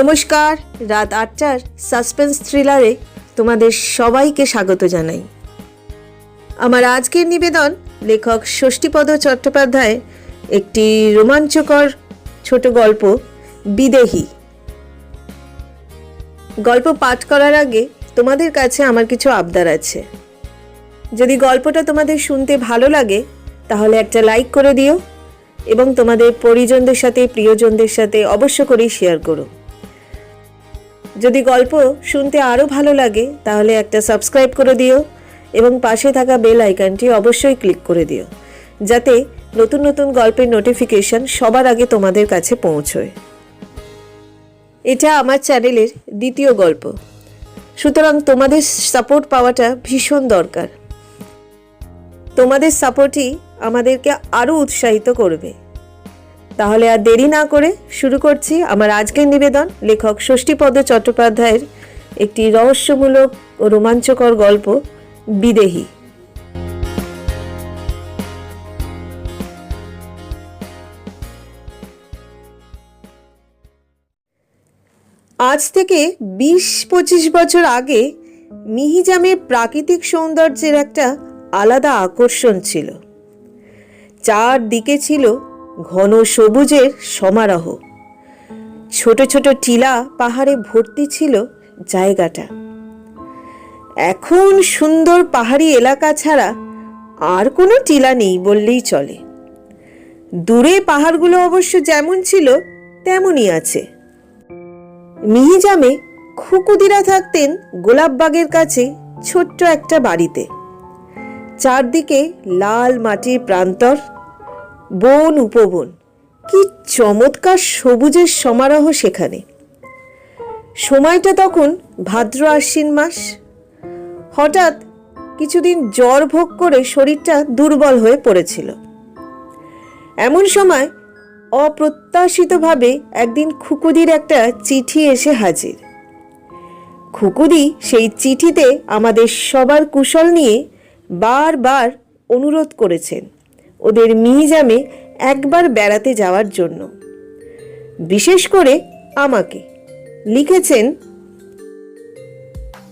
নমস্কার, রাত আটটার সাসপেন্স থ্রিলারে তোমাদের সবাইকে স্বাগত জানাই। আমার আজকের নিবেদন লেখক ষষ্ঠীপদ চট্টোপাধ্যায় একটি রোমাঞ্চকর ছোট গল্প, বিদেহী। গল্প পাঠ করার আগে তোমাদের কাছে আমার কিছু আবদার আছে। যদি গল্পটা তোমাদের শুনতে ভালো লাগে, তাহলে একটা লাইক করে দিও এবং তোমাদের পরিজনদের সাথে, প্রিয়জনদের সাথে অবশ্য করেই শেয়ার করো। যদি গল্প শুনতে আরও ভালো লাগে, তাহলে একটা সাবস্ক্রাইব করে দিও এবং পাশে থাকা বেল আইকনটি অবশ্যই ক্লিক করে দিও, যাতে নতুন নতুন গল্পের নোটিফিকেশন সবার আগে তোমাদের কাছে পৌঁছয়। এটা আমার চ্যানেলের দ্বিতীয় গল্প। সুতরাং তোমাদের সাপোর্ট পাওয়াটা ভীষণ দরকার। তোমাদের সাপোর্টই আমাদেরকে আরও উৎসাহিত করবে। তাহলে আর দেরি না করে শুরু করছি আমার আজকের নিবেদন। লেখক ষষ্ঠীপদ চট্টোপাধ্যায়ের একটি রহস্যমূলক ও রোমাঞ্চকর গল্প, বিদেহী। আজ থেকে বিশ পঁচিশ বছর আগে মিহিজামে প্রাকৃতিক সৌন্দর্যের একটা আলাদা আকর্ষণ ছিল। চারদিকে ছিল ঘন সবুজের সমারোহ। ছোট ছোট টিলা পাহাড়ে ভর্তি ছিল জায়গাটা। এখন সুন্দর পাহাড়ি এলাকা ছাড়া আর কোনো টিলা নেই বললেই চলে। দূরে পাহাড়গুলো অবশ্য যেমন ছিল, তেমনই আছে। মিহিজামে খুকুদিরা থাকতেন গোলাপবাগের কাছে ছোট্ট একটা বাড়িতে। চারদিকে লাল মাটির প্রান্তর বন উপবন। কি চমৎকার সবুজের সমারোহ সেখানে। সময়টা তখন ভাদ্র আশ্বিন মাস। হঠাৎ কিছুদিন জ্বর ভোগ করে শরীরটা দুর্বল হয়ে পড়েছিল। এমন সময় অপ্রত্যাশিতভাবে একদিন খুকুদির একটা চিঠি এসে হাজির। খুকুদি সেই চিঠিতে আমাদের সবার কুশল নিয়ে বারবার অনুরোধ করেছেন। ওদের মিহিজামে একবার বেড়াতে যাওয়ার জন্য। বিশেষ করে আমাকে। লিখেছেন,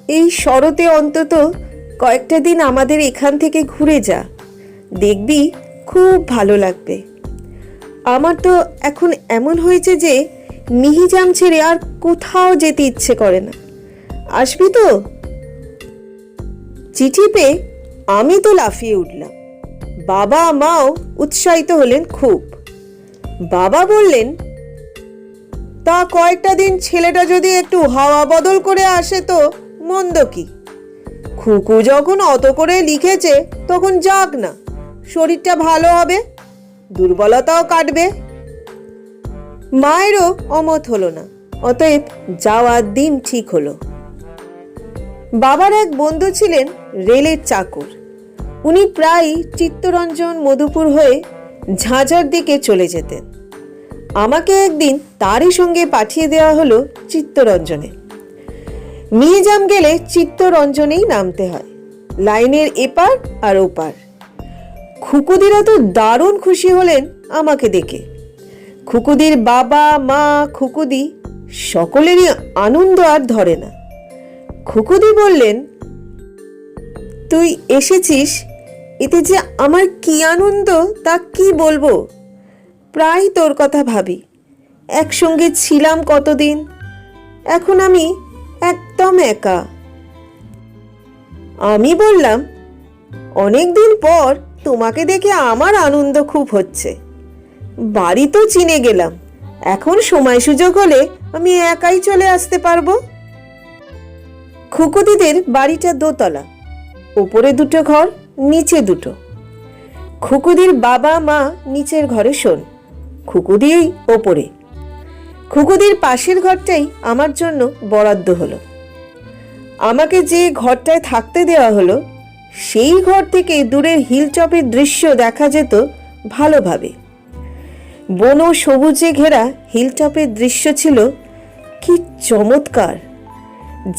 এই শরতে অন্তত কয়েকটা দিন আমাদের এখান থেকে ঘুরে যা। দেখবি খুব ভালো লাগবে। আমার তো এখন এমন হয়েছে যে মিহিজাম ছেড়ে আর কোথাও যেতে ইচ্ছে করে না। আসবি তো? চিঠি পেয়ে আমি তো লাফিয়ে উঠলাম। বাবা মাও উৎসাহিত হলেন খুব। বাবা বললেন, তা কয়েকটা দিন ছেলেটা যদি একটু হাওয়া বদল করে আসে তো মন্দ কি? খুকু যখন অত করে লিখেছে তখন যাক না, শরীরটা ভালো হবে, দুর্বলতাও কাটবে। মায়েরও অমত হলো না, অতএব যাওয়ার দিন ঠিক হলো। বাবার এক বন্ধু ছিলেন রেলের চাকর। উনি প্রায় চিত্তরঞ্জন মধুপুর হয়ে ঝাঁঝার দিকে চলে যেতেন। আমাকে একদিন তারই সঙ্গে পাঠিয়ে দেওয়া হলো চিত্তরঞ্জনে। মিহিজাম গেলে চিত্তরঞ্জনেই নামতে হয়, লাইনের এপার আর ওপার। খুকুদিরা তো দারুণ খুশি হলেন আমাকে দেখে। খুকুদির বাবা, মা, খুকুদি সকলেরই আনন্দ আর ধরে না। খুকুদি বললেন, তুই এসেছিস এতে যে আমার কি আনন্দ, তা কি বলব? প্রায় তোর কথা ভাবি। একসঙ্গে ছিলাম কতদিন? এখন আমি একদম একা। আমি বললাম, অনেক দিন পর তোমাকে দেখে আমার আনন্দ খুব হচ্ছে। বাড়ি তো চিনে গেলাম। এখন সময় সুযোগ হলে আমি একাই চলে আসতে পারব? খুকুদিদের বাড়িটা দোতলা। ওপরে দুটো ঘর নিচে দুটো। খুকুদির বাবা মা নিচের ঘরে শোন। খুকুদিই ওপরে। খুকুদির পাশের ঘরটাই আমার জন্য বরাদ্দ হলো। আমাকে যে ঘরটায় থাকতে দেওয়া হলো, সেই ঘর থেকে দূরের হিলচপের দৃশ্য দেখা যেত ভালোভাবে। বন সবুজে ঘেরা হিলটপের দৃশ্য ছিল কি চমৎকার।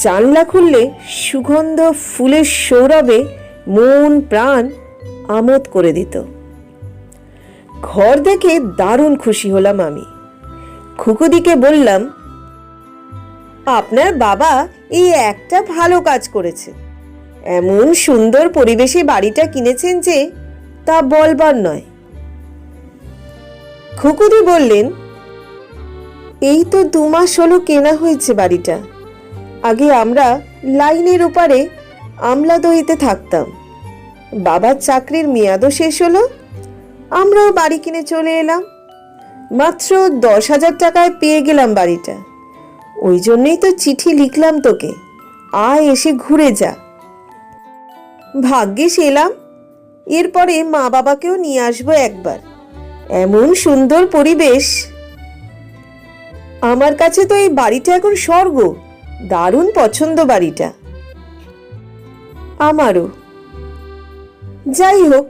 জানলা খুললে সুগন্ধ ফুলের সৌরভে মন, প্রাণ আমোদ করে দিত। ঘর দেখে দারুণ খুশি হলাম আমি। খুকুদিকে বললাম, আপনার বাবা এই একটা ভালো কাজ করেছে। এমন সুন্দর পরিবেশে বাড়িটা কিনেছেন যে তা বলবার নয়। খুকুদি বললেন, এই তো দু মাস হলো কেনা হয়েছে বাড়িটা। আগে আমরা লাইনের ওপারে আমলাদহিতে থাকতাম। বাবার চাকরির মেয়াদও শেষ হলো। আমরাও বাড়ি কিনে চলে এলাম। মাত্র দশ হাজার টাকায় পেয়ে গেলাম বাড়িটা। ওই জন্যই তো চিঠি লিখলাম তোকে। আয় এসে ঘুরে যা। ভাগ্যিস এলাম এরপরে মা বাবাকেও নিয়ে আসব একবার। এমন সুন্দর পরিবেশ। আমার কাছে তো এই বাড়িটা এখন স্বর্গ। দারুণ পছন্দ বাড়িটা। আমারও। যাই হোক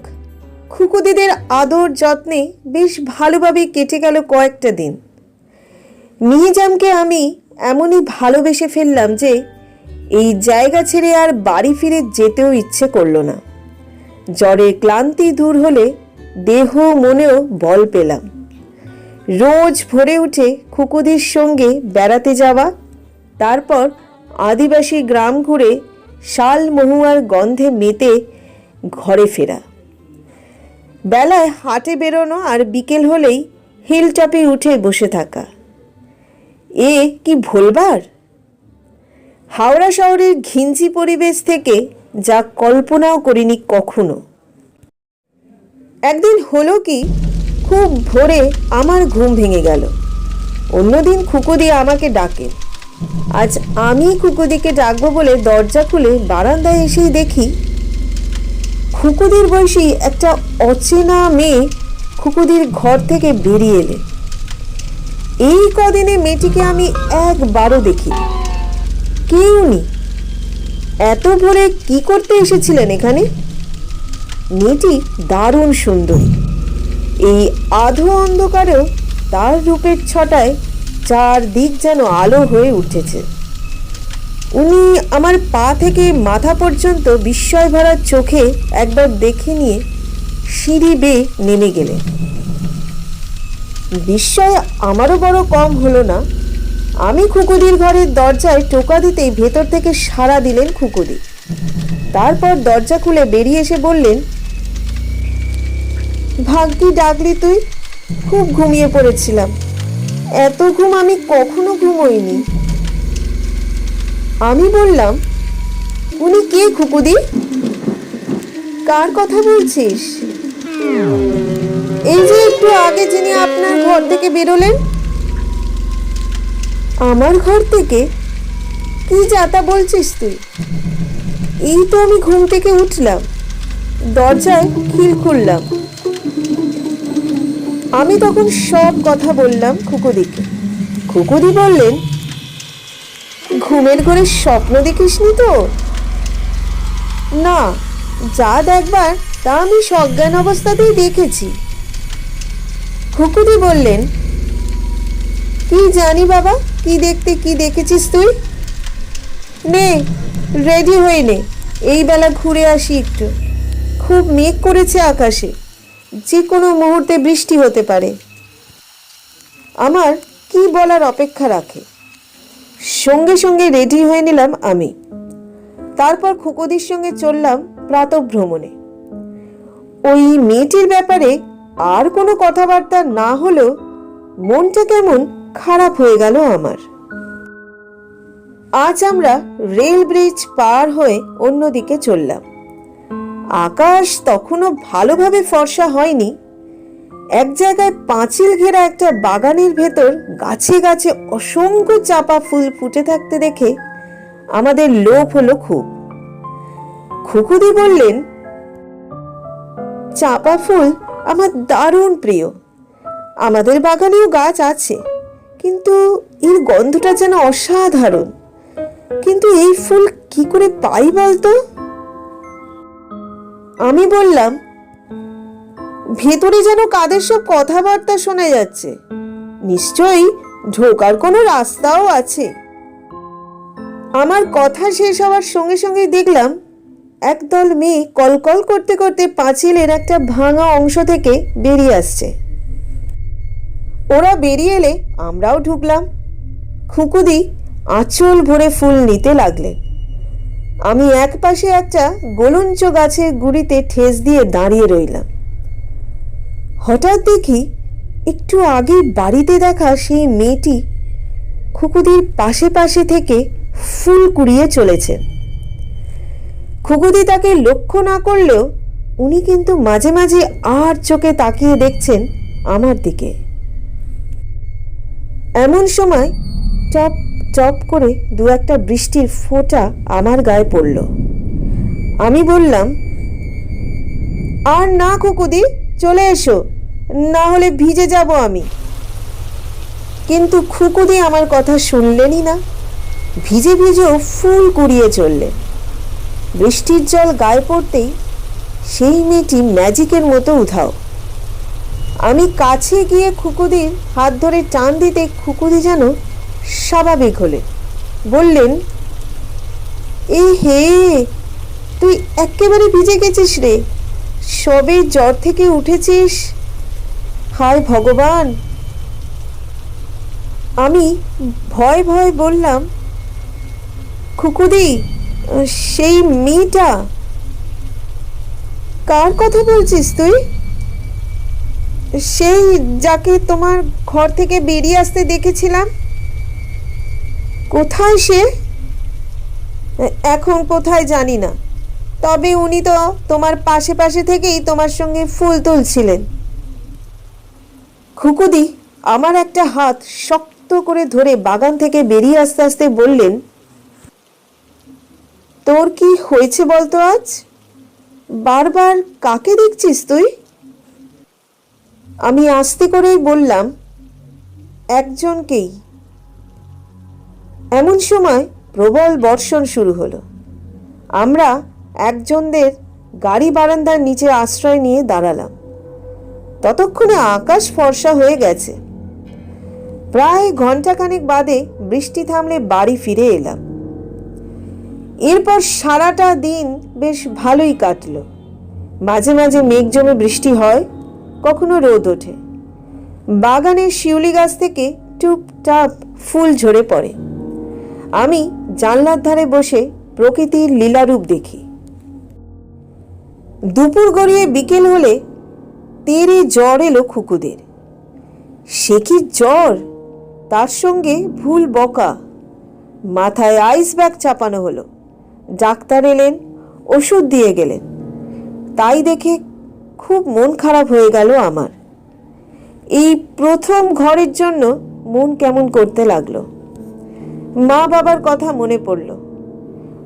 খুকুদিদের আদর যত্নে বেশ ভালোভাবে কেটে গেল কয়েকটা দিন। মিহিজামকে আমি এমনই ভালোবেসে ফেললাম যে এই জায়গা ছেড়ে আর বাড়ি ফিরে যেতেও ইচ্ছে করল না। জ্বরের ক্লান্তি দূর হলে দেহ মনেও বল পেলাম। রোজ ভোরে উঠে খুকুদির সঙ্গে বেড়াতে যাওয়া, তারপর আদিবাসী গ্রাম ঘুরে শাল মহুয়ার গন্ধে মেতে ঘরে ফেরা। বেলায় হাটে বেরোনো আর বিকেল হলেই হিল হিলটপে উঠে বসে থাকা। এ কি ভোলবার? হাওড়া শহরের ঘিঞ্জি পরিবেশ থেকে যা কল্পনাও করিনি কখনো। একদিন হলো কি, খুব ভোরে আমার ঘুম ভেঙে গেল। অন্যদিন খুকুদি আমাকে ডাকে। আজ আমি খুকুদিকে ডাকবো বলে দরজা খুলে বারান্দায় এসেই দেখি খুকুদির বয়সী একটা অচেনা মেয়ে খুকুদির ঘর থেকে বেরিয়ে এলে। এই কদিনে মেয়েটিকে আমি একবারও দেখি কে উনি? এত ভোরে কি করতে এসেছিলেন এখানে? মেয়েটি দারুণ সুন্দরী। এই আধো অন্ধকারেও তার রূপের ছটায় চারদিক যেন আলো হয়ে উঠেছে। উনি আমার পা থেকে মাথা পর্যন্ত বিস্ময় ভরা চোখে একবার দেখে নিয়ে সিঁড়ি বেয়ে নেমে গেলেন। বিস্ময় আমারও বড় কম হলো না। আমি খুকুদির ঘরের দরজায় টোকা দিতেই ভেতর থেকে সাড়া দিলেন খুকুদি। তারপর দরজা খুলে বেরিয়ে এসে বললেন ভাগ্যি ডাকলি তুই? খুব ঘুমিয়ে পড়েছিলাম। এত ঘুম আমি কখনো ঘুমোইনি। আমি বললাম, উনি কে খুকুদি? কার কথা বলছিস? এই যে একটু আগে যিনি আপনার ঘর থেকে বেরোলেন, আমার ঘর থেকে কি যাতা বলছিস তুই? এই তো আমি ঘুম থেকে উঠলাম, দরজায় খিল খুললাম। আমি তখন সব কথা বললাম খুকুদিকে। খুকুদি বললেন, ঘুমের ঘরে স্বপ্ন দেখিসনি তো? না, যা দেখবার তা আমি সজ্ঞান অবস্থাতেই দেখেছি। খুকুদি বললেন, কি জানি বাবা, কি দেখতে, কি দেখেছিস তুই? নে, রেডি হয়ে নে, এই বেলা ঘুরে আসি একটু। খুব মেঘ করেছে আকাশে। যে কোনো মুহূর্তে বৃষ্টি হতে পারে। আমার কি বলার অপেক্ষা রাখে? সঙ্গে সঙ্গে রেডি হয়ে নিলাম আমি। তারপর খুকুদির সঙ্গে চললাম প্রাতভ্রমণে। ওই মেয়েটির ব্যাপারে আর কোনো কথাবার্তা না হলেও মনটা কেমন খারাপ হয়ে গেল আমার। আজ আমরা রেল ব্রিজ পার হয়ে অন্যদিকে চললাম। আকাশ তখনও ভালোভাবে ফর্সা হয়নি। এক জায়গায় পাঁচিল ঘেরা একটা বাগানের ভেতর গাছে গাছে অসংখ্য চাপা ফুল ফুটে থাকতে দেখে আমাদের লোভ হলো খুব। খুকুদি বললেন, চাপা ফুল আমার দারুণ প্রিয়। আমাদের বাগানেও গাছ আছে, কিন্তু এর গন্ধটা যেন অসাধারণ। কিন্তু এই ফুল কি করে পাই বলতো? আমি বললাম, ভেতরে যেন কাদের সব কথাবার্তা শোনা যাচ্ছে। নিশ্চয়ই ঢোকার কোনো রাস্তাও আছে। আমার কথা শেষ হওয়ার সঙ্গে সঙ্গে দেখলাম, একদল মেয়ে কলকল করতে করতে পাঁচিলের একটা ভাঙা অংশ থেকে বেরিয়ে আসছে। ওরা বেরিয়ে এলে আমরাও ঢুকলাম। খুকুদি আঁচল ভরে ফুল নিতে লাগলেন। আমি এক পাশে একটা গোলঞ্চ গাছের গুড়িতে ঠেস দিয়ে দাঁড়িয়ে রইলাম। হঠাৎ দেখি একটু আগে বাড়িতে দেখা সেই মেয়েটি খুকুদির পাশে পাশে থেকে ফুল কুড়িয়ে চলেছে। খুকুদি তাকে লক্ষ্য না করলেও উনি কিন্তু মাঝে মাঝে আর চোখে তাকিয়ে দেখছেন আমার দিকে। এমন সময় টপ টপ করে দু একটা বৃষ্টির ফোঁটা আমার গায়ে পড়ল। আমি বললাম, আর না খুকুদি চলে এসো না হলে ভিজে যাব আমি। কিন্তু খুকুদি আমার কথা শুনলেনই না। ভিজে ভিজেও ফুল কুড়িয়ে চললেন বৃষ্টির জল গায়ে পড়তেই সেই মেয়েটি ম্যাজিকের মতো উধাও। আমি কাছে গিয়ে খুকুদির হাত ধরে টান দিতে খুকুদি যেন স্বাভাবিক হলেন বললেন এই হে, তুই একেবারে ভিজে গেছিস রে। সবে জ্বর থেকে উঠেছিস। হায় ভগবান! আমি ভয় ভয় বললাম, খুকুদি, সেই মেয়েটা কার কথা বলছিস তুই? সেই যাকে তোমার ঘর থেকে বেরিয়ে আসতে দেখেছিলাম। কোথায় সে? এখন কোথায় জানি না। তবে উনি তো তোমার পাশে পাশে থেকেই তোমার সঙ্গে ফুল তুলছিলেন। খুকুদি, আমার একটা হাত শক্ত করে ধরে বাগান থেকে বেরিয়ে আস্তে আস্তে বললেন, তোর কি হয়েছে বলতো আজ? বারবার কাকে দেখছিস তুই? আমি আস্তে করেই বললাম, একজনকেই। এমন সময় প্রবল বর্ষণ শুরু হলো। আমরা একজনদের গাড়ি বারান্দার নিচে আশ্রয় নিয়ে দাঁড়ালাম। ততক্ষণে আকাশ ফর্সা হয়ে গেছে। প্রায় ঘন্টাখানেক বাদে বৃষ্টি থামলে বাড়ি ফিরে এলাম। এরপর সারাটা দিন বেশ ভালোই কাটলো। মাঝে মাঝে মেঘ জমে বৃষ্টি হয়, কখনো রোদ ওঠে। বাগানের শিউলি গাছ থেকে টুপটাপ ফুল ঝরে পড়ে। আমি জানলার ধারে বসে প্রকৃতির লীলারূপ দেখি। দুপুর গড়িয়ে বিকেল হলে তেরে জ্বর এলো খুকুদের। সে কি জ্বর? তার সঙ্গে ভুল বকা। মাথায় আইস ব্যাগ চাপানো হলো। ডাক্তার এলেন, ওষুধ দিয়ে গেলেন। তাই দেখে খুব মন খারাপ হয়ে গেল আমার। এই প্রথম ঘরের জন্য মন কেমন করতে লাগল। মা বাবার কথা মনে পড়ল।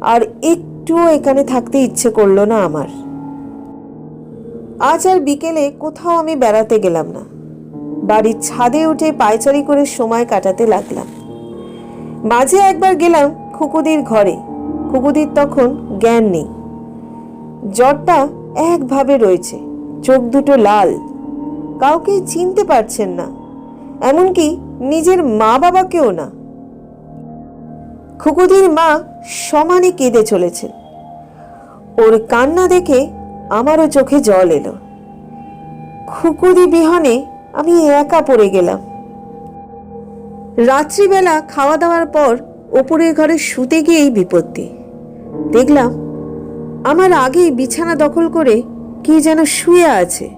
আর একটুও এখানে থাকতে ইচ্ছে করল না আমার। আজ আর বিকেলে কোথাও আমি বেড়াতে গেলাম না। বাড়ির ছাদে উঠে পায়চারি করে সময় কাটাতে লাগলাম। মাঝে একবার গেলাম খুকুদির ঘরে। খুকুদির তখন জ্ঞান নেই। জ্বরটা একভাবে রয়েছে, চোখ দুটো লাল। কাউকে চিনতে পারছেন না। এমনকি নিজের মা বাবাকেও না। খুকুদির মা সমানে কেঁদে চলেছে। ওর কান্না দেখে আমারও চোখে জল এলো। খুকুদি বিহনে আমি একা পড়ে গেলাম। রাত্রিবেলা খাওয়া দাওয়ার পর ওপরের ঘরে শুতে গিয়েই বিপত্তি। দেখলাম, আমার আগেই বিছানা দখল করে কি যেন শুয়ে আছে।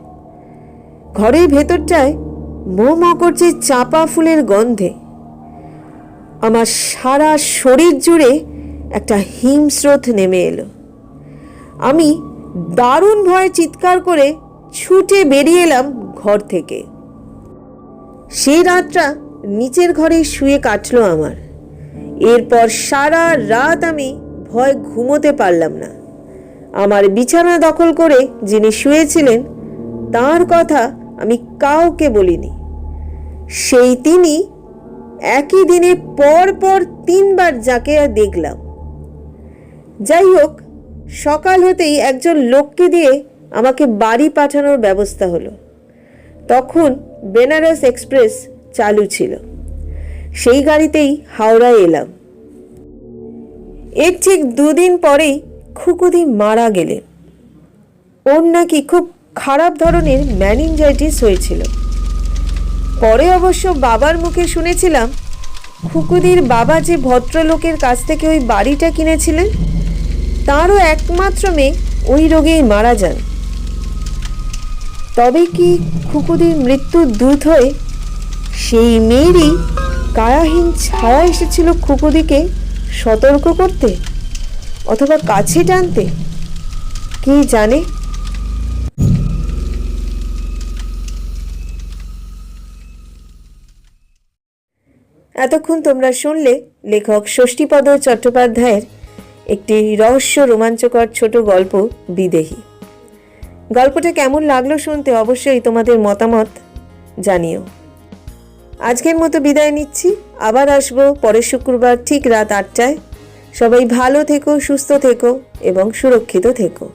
ঘরের ভেতরটায় মো করছে চাপা ফুলের গন্ধে। আমার সারা শরীর জুড়ে একটা হিমস্রোত নেমে এলো। আমি দারুণ ভয়ে চিৎকার করে ছুটে বেরিয়ে এলাম ঘর থেকে। সেই রাতটা নিচের ঘরে শুয়ে কাটলো আমার। এরপর সারা রাত আমি ভয় ঘুমোতে পারলাম না। আমার বিছানা দখল করে যিনি শুয়েছিলেন, তার কথা আমি কাউকে বলিনি। সেই তিনি একই দিনে পর পর তিনবার যাকে দেখলাম। যাই হোক সকাল হতেই একজন লোককে দিয়ে আমাকে বাড়ি পাঠানোর ব্যবস্থা হলো। তখন বেনারস এক্সপ্রেস চালু ছিল। সেই গাড়িতেই হাওড়ায় এলাম। এর ঠিক দুদিন পরেই খুকুদি মারা গেলেন। ওর নাকি খুব খারাপ ধরনের ম্যানিনজাইটিস হয়েছিল। পরে অবশ্য বাবার মুখে শুনেছিলাম, খুকুদির বাবা যে ভদ্রলোকের কাছ থেকে ওই বাড়িটা কিনেছিলেন, তারও একমাত্র মেয়ে ওই রোগেই মারা যান। তবে কি খুকুদির মৃত্যুর দূত হয়ে সেই মেয়েরই কায়াহীন ছায়া এসেছিল খুকুদিকে সতর্ক করতে, অথবা কাছে টানতে? কে জানে? এতক্ষণ তোমরা শুনলে লেখক ষষ্ঠীপদ চট্টোপাধ্যায়ের একটি রহস্য রোমাঞ্চকর ছোট গল্প, বিদেহী। গল্পটা কেমন লাগল শুনতে অবশ্যই তোমাদের মতামত জানিও। আজকের মতো বিদায় নিচ্ছি। আবার আসব পরের শুক্রবার ঠিক রাত আটটায়। সবাই ভালো থেকো, সুস্থ থেকো এবং সুরক্ষিত থেকো।